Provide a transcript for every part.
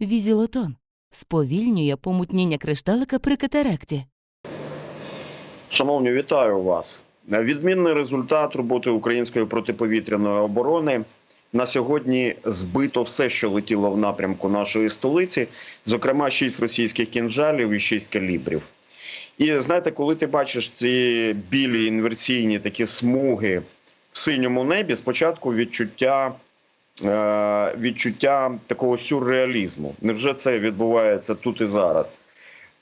Візілотон сповільнює помутніння кришталика при катаракті. Шановні, вітаю вас. Відмінний результат роботи української протиповітряної оборони. На сьогодні збито все, що летіло в напрямку нашої столиці, зокрема, 6 російських кінжалів і 6 калібрів. І знаєте, коли ти бачиш ці білі інверсійні такі смуги в синьому небі, спочатку відчуття, відчуття такого сюрреалізму. Невже це відбувається тут і зараз?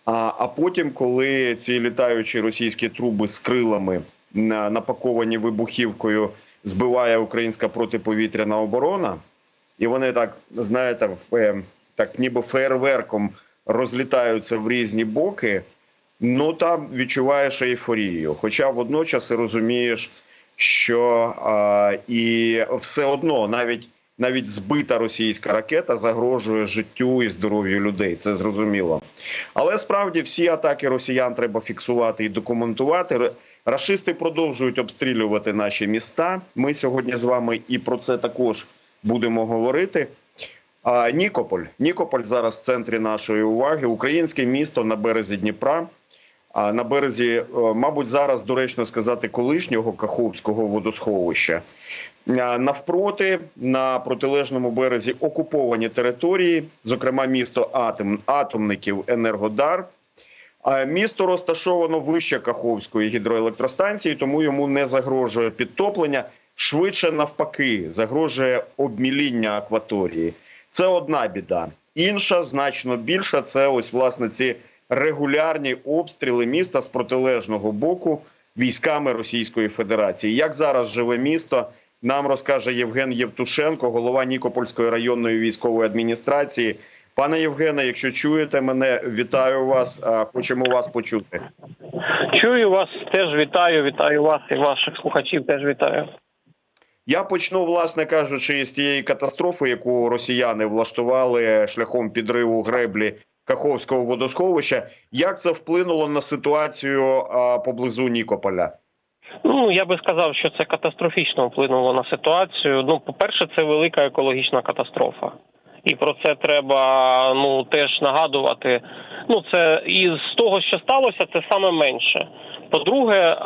А, а потім, коли ці літаючі російські труби з крилами на- напаковані вибухівкою, збиває українська протиповітряна оборона, і вони так, знаєте, в- е, так ніби фейерверком розлітаються в різні боки, ну там відчуваєш ейфорію. Хоча водночас і розумієш, що а, і все одно навіть. Навіть збита російська ракета загрожує життю і здоров'ю людей. Це зрозуміло. Але справді всі атаки росіян треба фіксувати і документувати. Рашисти продовжують обстрілювати наші міста. Ми сьогодні з вами і про це також будемо говорити. А Нікополь. Нікополь зараз в центрі нашої уваги. Українське місто на березі Дніпра. На березі, е, мабуть, зараз доречно сказати колишнього Каховського водосховища. Навпроти на протилежному березі окуповані території, зокрема місто Атом, атомників Енергодар. Місто розташовано вище Каховської гідроелектростанції, тому йому не загрожує підтоплення. Швидше навпаки, загрожує обміління акваторії. Це одна біда. Інша, значно більша, це ось власне ці регулярні обстріли міста з протилежного боку військами Російської Федерації. Як зараз живе місто? Нам розкаже Євген Євтушенко, голова Нікопольської районної військової адміністрації. Пане Євгене, якщо чуєте мене, вітаю вас. Хочемо вас почути. Чую вас, теж вітаю, вітаю вас і ваших слухачів теж вітаю. Я почну, власне кажучи, з тієї катастрофи, яку росіяни влаштували шляхом підриву греблі Каховського водосховища. Як це вплинуло на ситуацію а, поблизу Нікополя? Ну я би сказав, що це катастрофічно вплинуло на ситуацію. Ну, по-перше, це велика екологічна катастрофа, і про це треба ну теж нагадувати. Ну це і з того, що сталося, це саме менше. По-друге, е,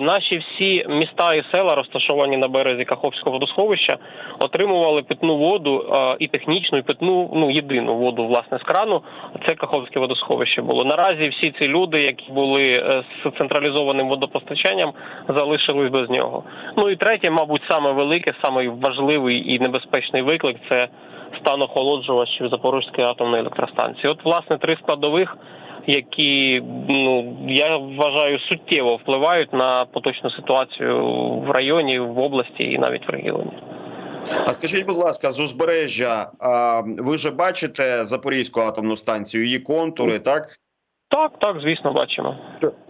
наші всі міста і села, розташовані на березі Каховського водосховища, отримували питну воду е, і технічну, і питну ну єдину воду власне з крану. Це Каховське водосховище було. Наразі всі ці люди, які були е, з централізованим водопостачанням, залишились без нього. Ну і третє, мабуть, саме велике, саме важливий і небезпечний виклик це стан охолоджувачів Запорізької атомної електростанції. От, власне, три складових, які ну я вважаю суттєво впливають на поточну ситуацію в районі, в області і навіть в регіоні. А скажіть, будь ласка, з узбережжя, ви вже бачите Запорізьку атомну станцію, її контури, так? Так, так, звісно, бачимо.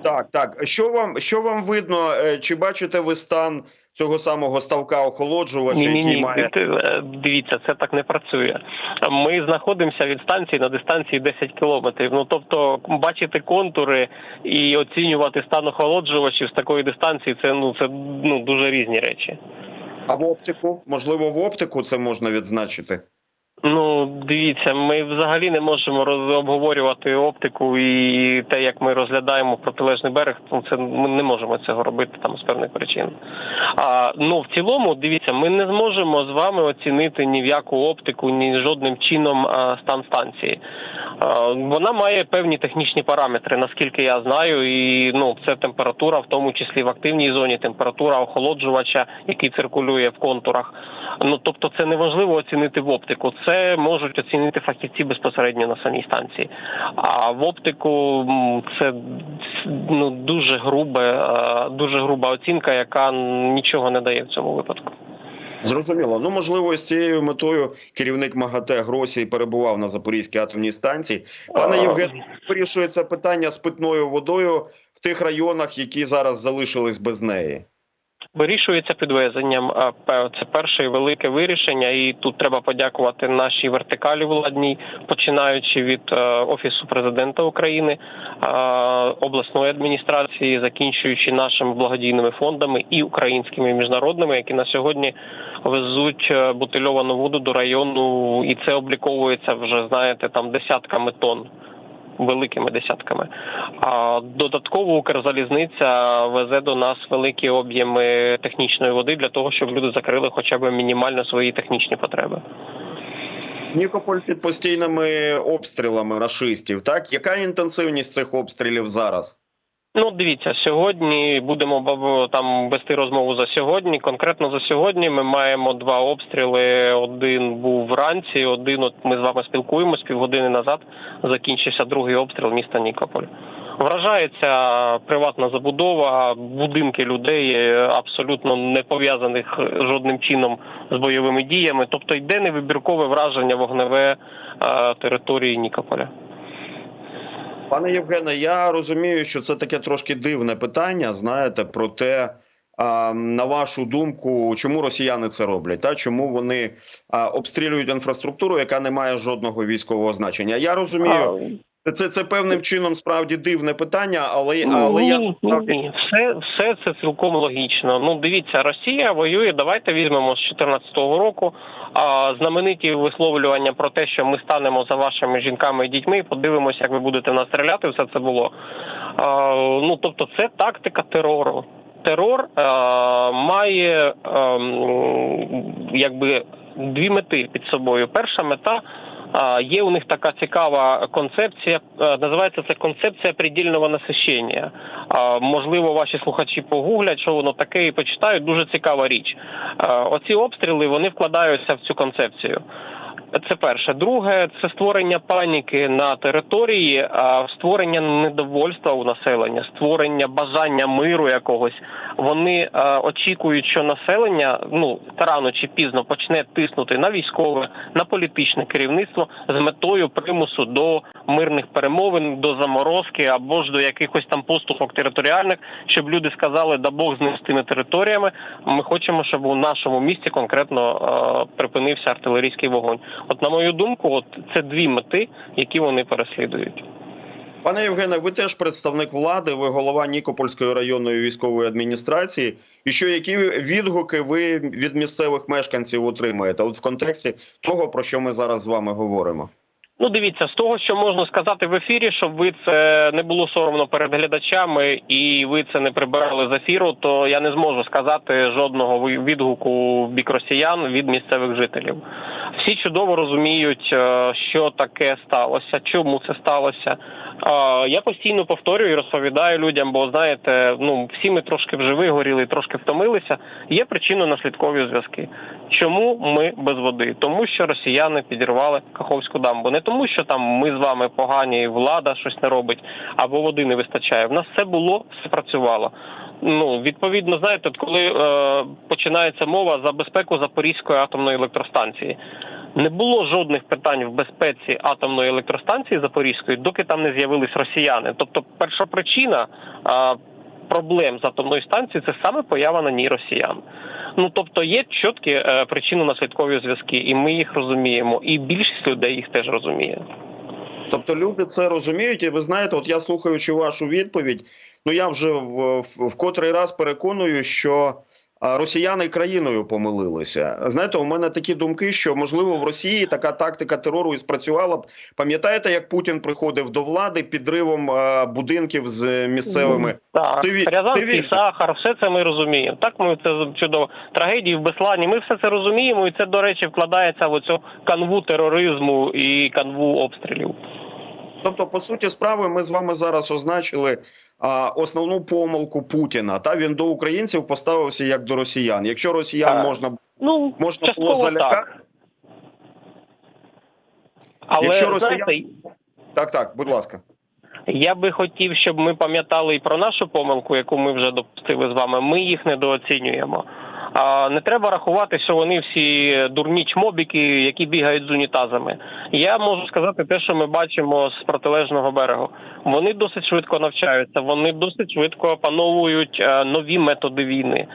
Так, так. Що вам що вам видно? Е, Чи бачите ви стан цього самого ставка охолоджувача, Ні, ні, який ні, має дивіться, це так не працює. Ми знаходимося від станції на дистанції 10 кілометрів. Ну тобто, бачити контури і оцінювати стан охолоджувачів з такої дистанції, це ну це ну дуже різні речі. а в оптику? Можливо, в оптику це можна відзначити. Ну, дивіться, ми взагалі не можемо роз- обговорювати оптику і те, як ми розглядаємо протилежний берег. Ну, це ми не можемо цього робити там з певних причин. А ну в цілому, дивіться, ми не зможемо з вами оцінити ні в яку оптику, ні жодним чином а, стан станції. А, Вона має певні технічні параметри, наскільки я знаю, і ну це температура, в тому числі в активній зоні, температура охолоджувача, який циркулює в контурах. Ну тобто, це неможливо оцінити в оптику. Це можуть оцінити фахівці безпосередньо на самій станції. А в оптику це ну дуже грубе, е, дуже груба оцінка, яка нічого не дає в цьому випадку. Зрозуміло. Ну можливо, з цією метою керівник МАГАТЕ Гросій перебував на Запорізькій атомній станції. Пане А, Євген, вирішується питання з питною водою в тих районах, які зараз залишились без неї. Вирішується підвезенням. Це перше велике вирішення, і тут треба подякувати нашій вертикалі владній, починаючи від е, офісу президента України, е, обласної адміністрації, закінчуючи нашими благодійними фондами і українськими і міжнародними, які на сьогодні везуть е, бутильовану воду до району, і це обліковується вже знаєте там десятками тонн. Великими десятками. А додатково Укрзалізниця везе до нас великі об'єми технічної води для того, щоб люди закрили хоча б мінімально свої технічні потреби. Нікополь під постійними обстрілами рашистів. Так, яка інтенсивність цих обстрілів зараз? Ну, дивіться, сьогодні будемо там вести розмову за сьогодні. Конкретно за сьогодні ми маємо два обстріли. Один був вранці, один от ми з вами спілкуємось півгодини назад. Закінчився другий обстріл міста Нікополь. Вражається приватна забудова, будинки людей е, абсолютно не пов'язаних е, жодним чином з бойовими діями. Тобто йде невибіркове враження вогневе е, території Нікополя. Пане Євгене, я розумію, що це таке трошки дивне питання. Знаєте, про те, на вашу думку, чому росіяни це роблять? Та чому вони обстрілюють інфраструктуру, яка не має жодного військового значення? Я розумію, це, це певним чином справді дивне питання, але, але ні, я ні, ні, все, все це цілком логічно. Ну дивіться, Росія воює. Давайте візьмемо з 2014 року. А знамениті висловлювання про те, що ми станемо за вашими жінками і дітьми, і подивимося, як ви будете в нас стріляти. Все це було. А, ну тобто, це тактика терору. Терор е, має ем, якби дві мети під собою. Перша мета а, Є у них така цікава концепція, е, називається це концепція придільного насищення. Можливо, ваші слухачі погуглять, що воно таке, і почитають. Дуже цікава річ. Оці обстріли вони вкладаються в цю концепцію. Це перше. Друге, це створення паніки на території, а, створення недовольства у населення, створення бажання миру якогось. Вони очікують, що населення ну рано чи пізно почне тиснути на військове, на політичне керівництво з метою примусу до мирних перемовин, до заморозки або ж до якихось там поступок територіальних, щоб люди сказали, да Бог з ним з тими територіями. Ми хочемо, щоб у нашому місті конкретно е, припинився артилерійський вогонь. От на мою думку, от це дві мети, які вони переслідують. Пане Євгене, ви теж представник влади, ви голова Нікопольської районної військової адміністрації. І що які відгуки ви від місцевих мешканців отримаєте? От в контексті того, про що ми зараз з вами говоримо? Ну, дивіться, з того, що можна сказати в ефірі, щоб ви це не було соромно перед глядачами і ви це не прибирали з ефіру, то я не зможу сказати жодного відгуку в бік росіян від місцевих жителів. Всі чудово розуміють, е, що таке сталося, чому це сталося. Я постійно повторюю і розповідаю людям, бо знаєте, ну всі ми трошки вже вигоріли, трошки втомилися. Є причинно-наслідкові зв'язки. Чому ми без води? Тому що росіяни підірвали Каховську дамбу. Не тому, що там ми з вами погані, і влада щось не робить, або води не вистачає. В нас все було, все працювало. Ну відповідно, знаєте, коли е, починається мова за безпеку Запорізької атомної електростанції. Не було жодних питань в безпеці атомної електростанції Запорізької, доки там не з'явились росіяни. Тобто, перша причина проблем з атомною станцією це саме поява на ній росіян. Ну тобто є чіткі е, причинно-наслідкові зв'язки, і ми їх розуміємо, і більшість людей їх теж розуміє. Тобто люди це розуміють, і ви знаєте, от я слухаючи вашу відповідь, ну я вже в, в, в котрий раз переконую, що росіяни країною помилилися. Знаєте, у мене такі думки, що можливо в Росії така тактика терору і спрацювала б. Пам'ятаєте, як Путін приходив до влади підривом будинків з місцевими? Так, Рязанський це сахар, все це ми розуміємо. Так ми це чудово. Трагедії в Беслані. Ми все це розуміємо, і це, до речі, вкладається в оцю канву тероризму і канву обстрілів. Тобто, по суті, справи ми з вами зараз означили а, основну помилку Путіна. Та він до українців поставився як до росіян. Якщо росіян Так. можна Ну, можна було залякати. Але Якщо росіян- знаєте, Так, так, будь ласка. Я би хотів, щоб ми пам'ятали і про нашу помилку, яку ми вже допустили з вами. Ми їх недооцінюємо. А не треба рахувати, що вони всі дурні чмобіки, які бігають з унітазами. Я можу сказати те, що ми бачимо з протилежного берегу. Вони досить швидко навчаються, вони досить швидко опановують е, нові методи війни.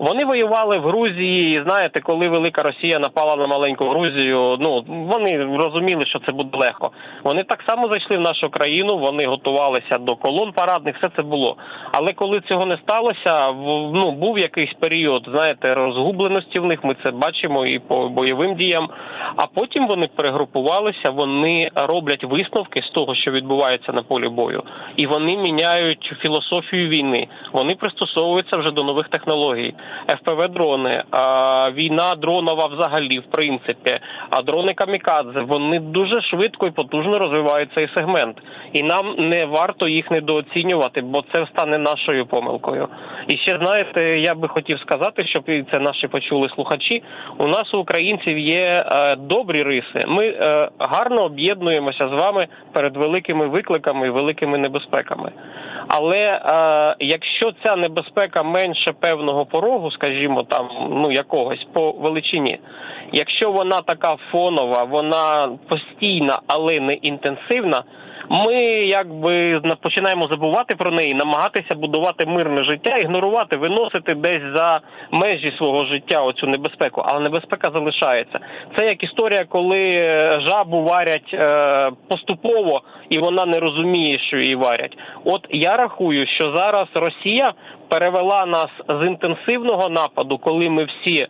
Вони воювали в Грузії. і Знаєте, коли велика Росія напала на маленьку Грузію, ну вони розуміли, що це буде легко. Вони так само зайшли в нашу країну. Вони готувалися до колон парадних. Все це було. Але коли цього не сталося, в- ну був якийсь період, знаєте, розгубленості в них. Ми це бачимо і по бойовим діям. А потім вони перегрупувалися, вони роблять висновки з того, що відбувається на полі бою, і вони міняють філософію війни. Вони пристосовуються вже до нових технологій. ФПВ дрони, а, війна дронова взагалі, в принципі, а дрони камікадзе вони дуже швидко і потужно розвивають цей сегмент. І нам не варто їх недооцінювати, бо це стане нашою помилкою. І ще знаєте, я би хотів сказати, щоб це наші почули слухачі. У нас у українців є е, добрі риси. Ми е, гарно об'єднуємося з вами перед великими викликами і великими небезпеками. Але е, якщо ця небезпека менше певного порогу, скажімо, там ну якогось по величині, якщо вона така фонова, вона постійна, але не інтенсивна. Ми якби на- починаємо забувати про неї, намагатися будувати мирне життя, ігнорувати, виносити десь за межі свого життя оцю небезпеку. Але небезпека залишається. Це як історія, коли е, жабу варять е, поступово, і вона не розуміє, що її варять. От я рахую, що зараз Росія перевела нас з інтенсивного нападу, коли ми всі.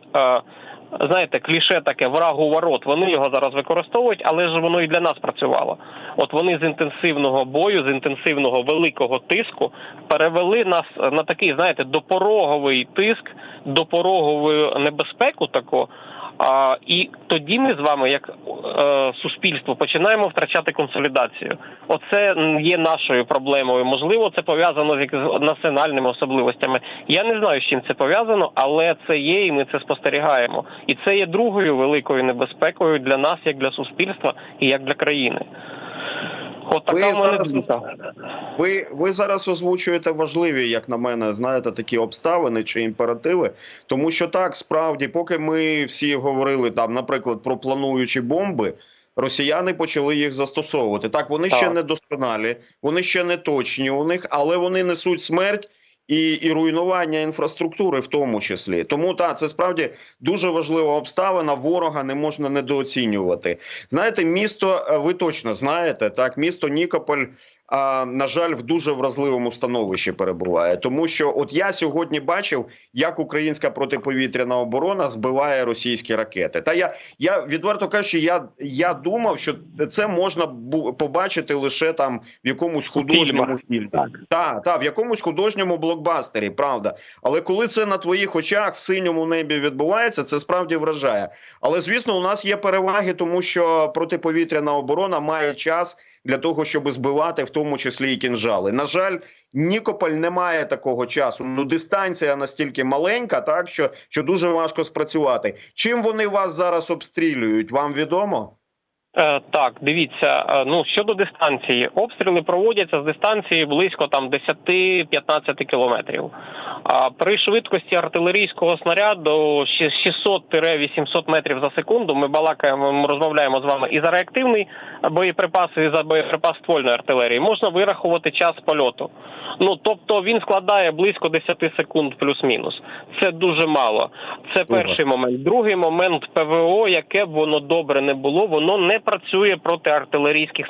Знаєте, кліше таке врагу ворот. Вони його зараз використовують, але ж воно і для нас працювало. От вони з інтенсивного бою, з інтенсивного великого тиску перевели нас на такий, знаєте, допороговий тиск, допорогову небезпеку таку. А, і тоді ми з вами, як е, суспільство, починаємо втрачати консолідацію. Оце є нашою проблемою. Можливо, це пов'язано з з національними особливостями. Я не знаю, з чим це пов'язано, але це є, і ми це спостерігаємо. І це є другою великою небезпекою для нас, як для суспільства і як для країни. От Ви зараз- Ви, ви зараз озвучуєте важливі, як на мене, знаєте, такі обставини чи імперативи. Тому що так, справді, поки ми всі говорили там, наприклад, про плануючі бомби. Росіяни почали їх застосовувати. Так, вони ще не досконалі, вони ще не точні у них, але вони несуть смерть і, і руйнування інфраструктури, в тому числі. Тому так, це справді дуже важлива обставина. Ворога не можна недооцінювати. Знаєте, місто, е, ви точно знаєте, так, місто Нікополь а, на жаль, в дуже вразливому становищі перебуває. Тому що, от я сьогодні бачив, як українська протиповітряна оборона збиває російські ракети. Та я, я відверто кажучи, я, я думав, що це можна побачити лише там в якомусь художньому фільмі. Так. Так, в якомусь художньому блокбастері, правда. Але коли це на твоїх очах в синьому небі відбувається, це справді вражає. Але звісно, у нас є переваги, тому що протиповітряна оборона має час для того, щоб збивати, в тому числі і кінжали. На жаль, Нікополь не має такого часу. Ну дистанція настільки маленька, так що, що дуже важко спрацювати. Чим вони вас зараз обстрілюють? Вам відомо? Е, так, дивіться. е, Ну щодо дистанції, обстріли проводяться з дистанції близько там 10-15 кілометрів. А при швидкості артилерійського снаряду 600-800 метрів за секунду ми балакаємо, ми розмовляємо з вами і за реактивний боєприпас, і за боєприпас ствольної артилерії. Можна вирахувати час польоту. Ну тобто він складає близько 10 секунд плюс-мінус. Це дуже мало. Це перший момент. Другий момент ПВО, яке б воно добре не було, воно не працює проти артилерійських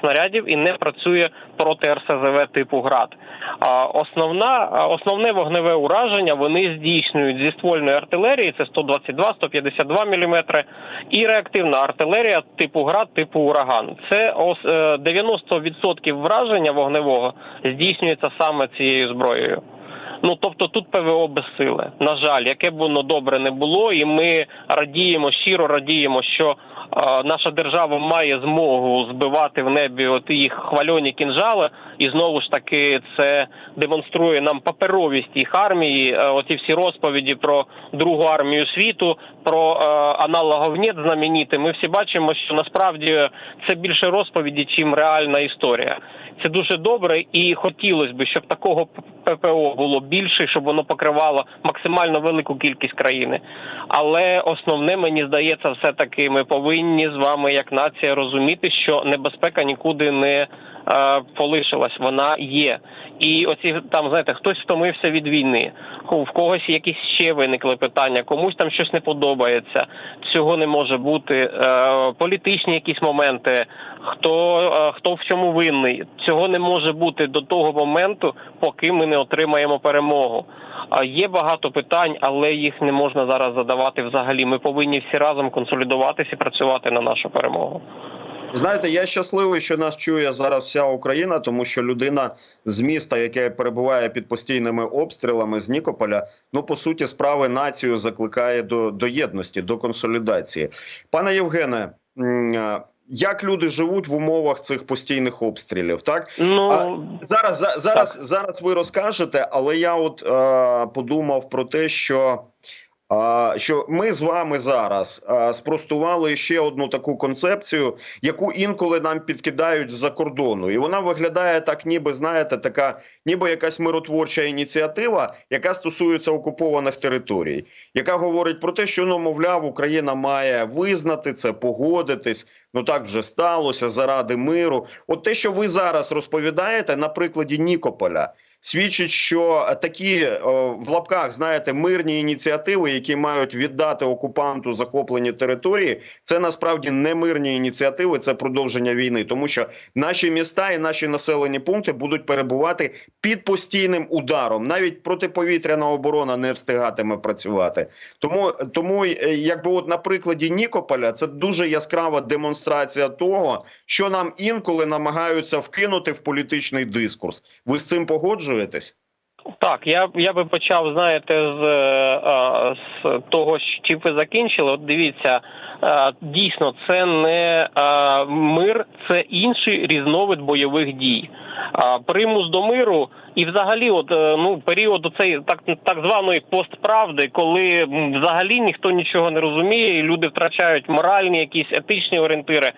снарядів і не працює проти РСЗВ типу ГРАД. А основна основне вогневе ураження вони здійснюють зі ствольної артилерії. Це 122-152 мм, і реактивна артилерія типу ГРАД, типу ураган. Це е, 90% враження вогневого здійснюється саме цією зброєю. Ну тобто тут ПВО безсиле. На жаль, яке б воно добре не було, і ми радіємо, щиро радіємо, що наша держава має змогу збивати в небі от їх хвальоні кінжали, і знову ж таки це демонструє нам паперовість їх армії. Е, оці всі розповіді про другу армію світу, про е, аналогов «Нет» знамениті. Ми всі бачимо, що насправді це більше розповіді, чим реальна історія. Це дуже добре, і хотілося б, щоб такого ППО було більше, щоб воно покривало максимально велику кількість країни. Але основне мені здається, все таки ми повинні. Повинні з вами, як нація, розуміти, що небезпека нікуди не е, полишилась, вона є. І оці там знаєте, хтось втомився від війни, в когось якісь ще виникли питання, комусь там щось не подобається. Цього не може бути. Е, політичні якісь моменти, хто, е, хто в чому винний. Цього не може бути до того моменту, поки ми не отримаємо перемогу. Є багато питань, але їх не можна зараз задавати взагалі. Ми повинні всі разом консолідуватися і працювати на нашу перемогу. Знаєте, я щасливий, що нас чує зараз вся Україна, тому що людина з міста, яке перебуває під постійними обстрілами з Нікополя, ну по суті, справи націю закликає до, до єдності, до консолідації. Пане Євгене, як люди живуть в умовах цих постійних обстрілів? Так Ну А, зараз за- зараз зараз ви розкажете, але я от е, подумав про те, що. Що ми з вами зараз спростували ще одну таку концепцію, яку інколи нам підкидають з-за кордону, і вона виглядає так, ніби знаєте, така, ніби якась миротворча ініціатива, яка стосується окупованих територій, яка говорить про те, що ну мовляв, Україна має визнати це, погодитись. Ну так вже сталося заради миру. От те, що ви зараз розповідаєте на прикладі Нікополя, свідчить, що такі в лапках, знаєте, мирні ініціативи, які мають віддати окупанту захоплені території, це насправді не мирні ініціативи, це продовження війни, тому що наші міста і наші населені пункти будуть перебувати під постійним ударом. Навіть протиповітряна оборона не встигатиме працювати. Тому, тому е, якби от на прикладі Нікополя, це дуже яскрава демонстрація того, що нам інколи намагаються вкинути в політичний дискурс. Ви з цим погоджуєтесь? Так, я я би почав, знаєте, з, е, з того, чим ви закінчили. От дивіться, е, дійсно, це не е, мир, це інший різновид бойових дій. Примус до миру і, взагалі, от ну період оцей так так званої постправди, коли взагалі ніхто нічого не розуміє, і люди втрачають моральні, якісь етичні орієнтири.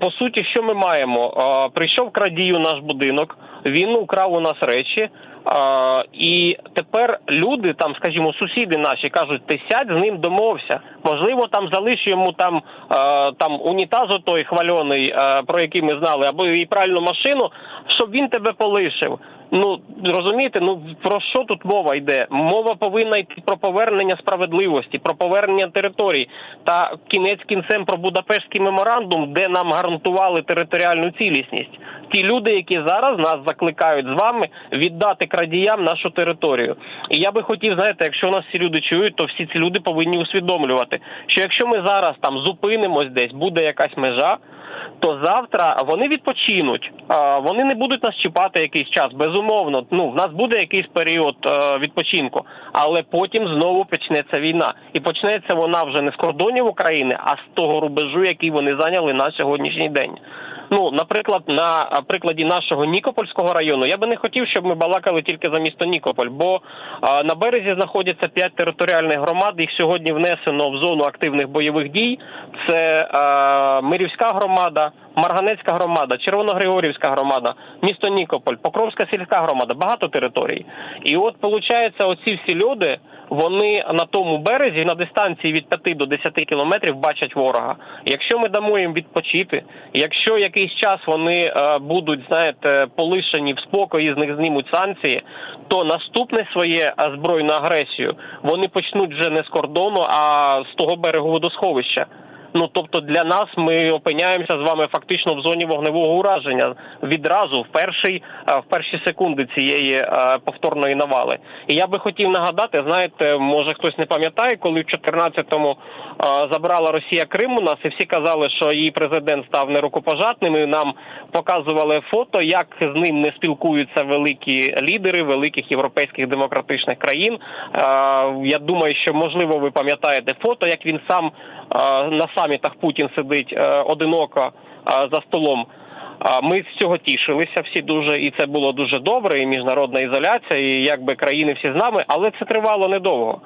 По суті, що ми маємо? Прийшов крадію наш будинок, він украв у нас речі. А, і тепер люди, там, скажімо, сусіди наші кажуть, ти сядь з ним домовся. Можливо, там залиш йому там, а, там унітаз той хвальоний, а, про який ми знали, або і пральну машину, щоб він тебе полишив. Ну розумієте, ну про що тут мова йде? Мова повинна йти про повернення справедливості, про повернення територій та кінець кінцем про Будапештський меморандум, де нам гарантували територіальну цілісність. Ті люди, які зараз нас закликають з вами віддати крадіям нашу територію. І я би хотів, знаєте, якщо нас всі люди чують, то всі ці люди повинні усвідомлювати, що якщо ми зараз там зупинимось десь, буде якась межа. То завтра вони відпочинуть, а, вони не будуть нас чіпати якийсь час. Безумовно, ну в нас буде якийсь період е, відпочинку, але потім знову почнеться війна, і почнеться вона вже не з кордонів України, а з того рубежу, який вони зайняли на сьогоднішній день. Ну, наприклад, на прикладі нашого Нікопольського району, я би не хотів, щоб ми балакали тільки за місто Нікополь, бо а, на березі знаходяться п'ять територіальних громад. Їх сьогодні внесено в зону активних бойових дій. Це а, Мирівська громада, Марганецька громада, Червоногригорівська громада, місто Нікополь, Покровська сільська громада, багато територій. І от виходить, оці всі люди. Вони на тому березі на дистанції від 5 до 10 кілометрів бачать ворога. Якщо ми дамо їм відпочити, якщо якийсь час вони е, будуть, знаєте, полишені в спокої, з них знімуть санкції, то наступне своє е, збройну агресію вони почнуть вже не з кордону, а з того берегу водосховища. Ну тобто для нас ми опиняємося з вами фактично в зоні вогневого ураження відразу в перший е, в перші секунди цієї е, повторної навали. І я би хотів нагадати, знаєте, може хтось не пам'ятає, коли в 14-му е, забрала Росія Крим у нас, і всі казали, що її президент став нерукопожатним. І нам показували фото, як з ним не спілкуються великі лідери великих європейських демократичних країн. Я думаю, що можливо ви пам'ятаєте фото, як він сам на самітах Путін сидить е, одиноко е, за столом. Ми з цього тішилися всі дуже, і це було дуже добре. І міжнародна ізоляція, і якби країни всі з нами, але це тривало недовго.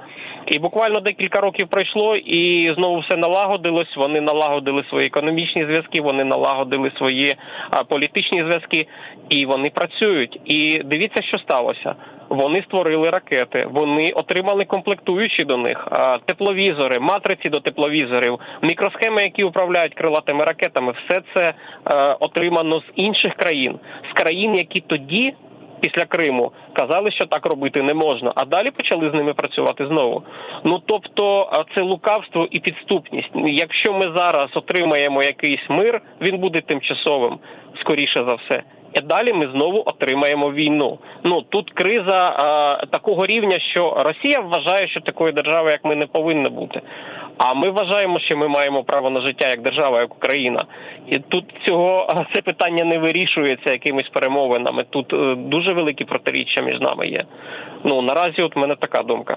І буквально декілька років пройшло, і знову все налагодилось. Вони налагодили свої економічні зв'язки, вони налагодили свої політичні зв'язки, і вони працюють. І дивіться, що сталося. Вони створили ракети, вони отримали комплектуючі до них, тепловізори, матриці до тепловізорів, мікросхеми, які управляють крилатими ракетами. Все це е, отримано з інших країн, з країн, які тоді. Після Криму казали, що так робити не можна, а далі почали з ними працювати знову. Ну тобто, це лукавство і підступність. Якщо ми зараз отримаємо якийсь мир, він буде тимчасовим, скоріше за все. І далі ми знову отримаємо війну. Ну тут криза а, такого рівня, що Росія вважає, що такої держави, як ми, не повинна бути. А ми вважаємо, що ми маємо право на життя як держава, як Україна. І тут цього це питання не вирішується якимись перемовинами. Тут е, дуже великі протиріччя між нами є. Ну наразі, от в мене така думка.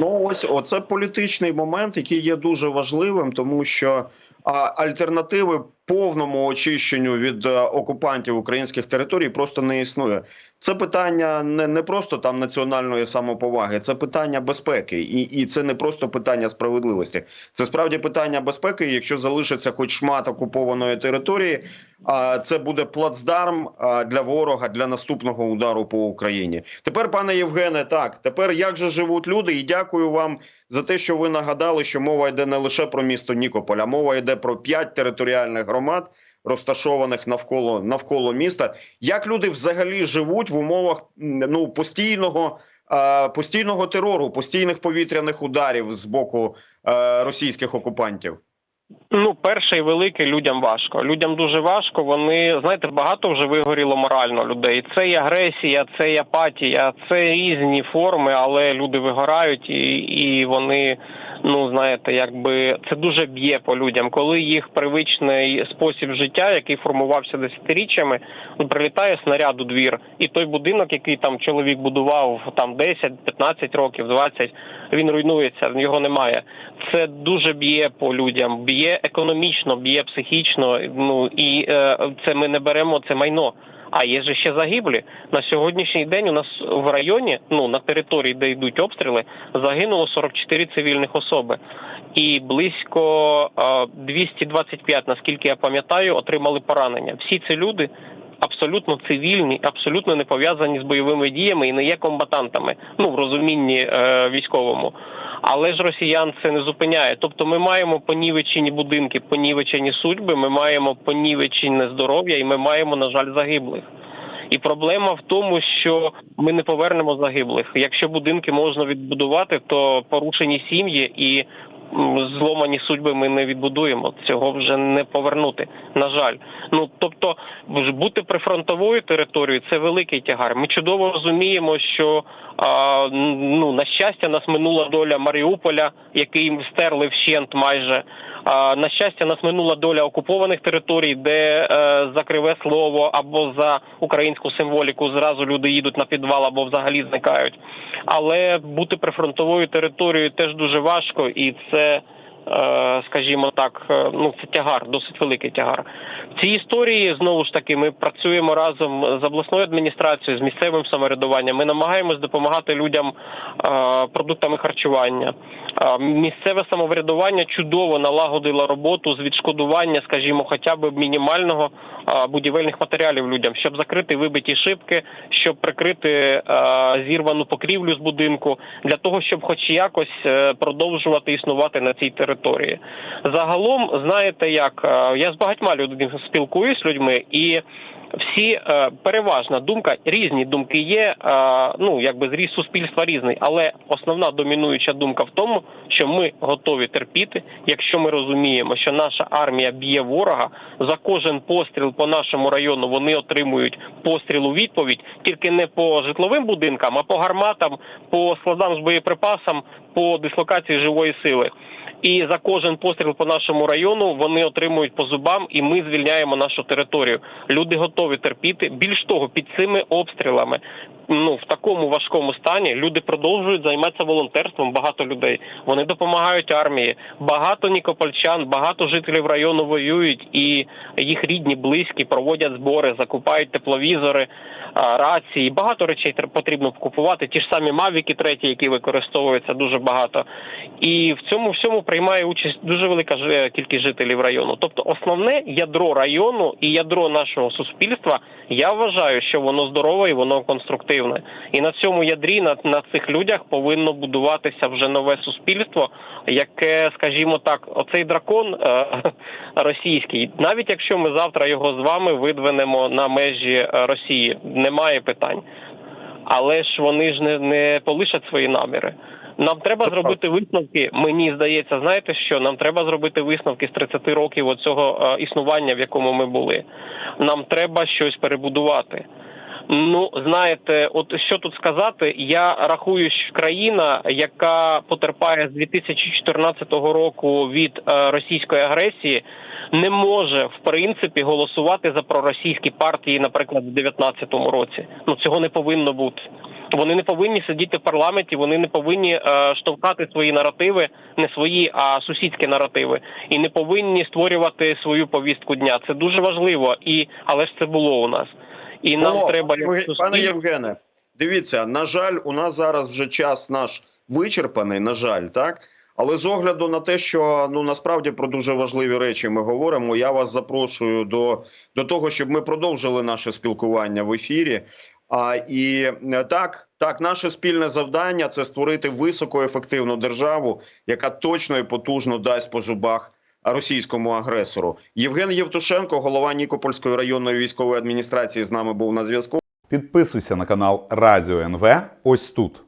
Ну, ось оце політичний момент, який є дуже важливим, тому що альтернативи повному очищенню від е, окупантів українських територій просто не існує. Це питання не, не просто там національної самоповаги, це питання безпеки, і, і це не просто питання справедливості. Це справді питання безпеки. Якщо залишиться хоч шмат окупованої території, а це буде плацдарм для ворога для наступного удару по Україні. Тепер, пане Євгене, так тепер як же живуть люди, і дякую вам за те, що ви нагадали, що мова йде не лише про місто Нікополь, а мова йде про п'ять територіальних громад, розташованих навколо навколо міста. Як люди взагалі живуть в умовах ну постійного, е, постійного терору, постійних повітряних ударів з боку е, російських окупантів? Ну, перше і велике людям важко. Людям дуже важко. Вони знаєте, багато вже вигоріло морально людей. Це і агресія, це і апатія, це різні форми, але люди вигорають і, і вони. Ну знаєте, якби це дуже б'є по людям, коли їх привичний спосіб життя, який формувався десятиріччями, от прилітає снаряд у двір, і той будинок, який там чоловік будував там 10, 15 років, 20, він руйнується, його немає. Це дуже б'є по людям, б'є економічно, б'є психічно. Ну і е, це ми не беремо це майно. А є же ще загиблі на сьогоднішній день. У нас в районі, ну на території, де йдуть обстріли, загинуло 44 цивільних особи, і близько е, 225, наскільки я пам'ятаю, отримали поранення. Всі ці люди. Абсолютно цивільні, абсолютно не пов'язані з бойовими діями і не є комбатантами, ну в розумінні е, військовому. Але ж росіян це не зупиняє. Тобто, ми маємо понівечені будинки, понівечені судьби, ми маємо понівечене здоров'я, і ми маємо, на жаль, загиблих. І проблема в тому, що ми не повернемо загиблих. Якщо будинки можна відбудувати, то порушені сім'ї і зломані судьби ми не відбудуємо. Цього вже не повернути. На жаль, ну тобто, бути прифронтовою територією це великий тягар. Ми чудово розуміємо, що а, ну на щастя, нас минула доля Маріуполя, який стерли вщент майже. На щастя, нас минула доля окупованих територій, де е, за криве слово або за українську символіку зразу люди їдуть на підвал або взагалі зникають. Але бути прифронтовою територією теж дуже важко, і це, скажімо так, е, ну це тягар, досить великий тягар. В цій історії знову ж таки ми працюємо разом з обласною адміністрацією, з місцевим самоврядуванням. Ми намагаємось допомагати людям е, продуктами харчування. Е, Місцеве самоврядування чудово налагодило роботу з відшкодування, скажімо, хоча б мінімального е, будівельних матеріалів людям, щоб закрити вибиті шибки, щоб прикрити е, зірвану покрівлю з будинку, для того, щоб хоч якось е, продовжувати існувати на цій території. Загалом, знаєте, як е, я з багатьма людьми спілкуюсь людьми і. Всі е, переважна думка, різні думки є. Е, ну якби зріст суспільства різний, але основна домінуюча думка в тому, що ми готові терпіти, якщо ми розуміємо, що наша армія б'є ворога за кожен постріл по нашому району. Вони отримують постріл у відповідь, тільки не по житловим будинкам, а по гарматам, по складам з боєприпасам, по дислокації живої сили. І за кожен постріл по нашому району вони отримують по зубам, і ми звільняємо нашу територію. Люди готові терпіти. Більш того, під цими обстрілами, ну в такому важкому стані, люди продовжують займатися волонтерством. Багато людей вони допомагають армії. Багато нікопольчан, багато жителів району воюють, і їх рідні, близькі проводять збори, закупають тепловізори, рації. Багато речей тр- потрібно купувати. Ті ж самі мавіки, треті, які використовуються дуже багато. І в цьому всьому приймає участь дуже велика ж- кількість жителів району. Тобто, основне ядро району і ядро нашого суспільства, я вважаю, що воно здорове і воно конструктивне. Ефективне. І на цьому ядрі на, на цих людях повинно будуватися вже нове суспільство, яке, скажімо так, оцей дракон е, російський, навіть якщо ми завтра його з вами видвинемо на межі е, Росії, немає питань. Але ж вони ж не, не полишать свої наміри. Нам треба Це зробити висновки. Мені здається, знаєте що? Нам треба зробити висновки з 30 років оцього е, існування, в якому ми були. Нам треба щось перебудувати. Ну, знаєте, от що тут сказати, я рахую, що країна, яка потерпає з 2014 року від е, російської агресії, не може в принципі голосувати за проросійські партії, наприклад, в 2019 році. Ну цього не повинно бути. Вони не повинні сидіти в парламенті, вони не повинні е, штовхати свої наративи, не свої, а сусідські наративи, і не повинні створювати свою повістку дня. Це дуже важливо, і але ж це було у нас. І нам Було. треба як пане Євгене. Дивіться, на жаль, у нас зараз вже час наш вичерпаний. На жаль, так. Але з огляду на те, що ну насправді про дуже важливі речі ми говоримо, я вас запрошую до, до того, щоб ми продовжили наше спілкування в ефірі. А і е, так, так, наше спільне завдання це створити високоефективну державу, яка точно і потужно дасть по зубах російському агресору. Євген Євтушенко, голова Нікопольської районної військової адміністрації, з нами був на зв'язку. Підписуйся на канал Радіо НВ ось тут.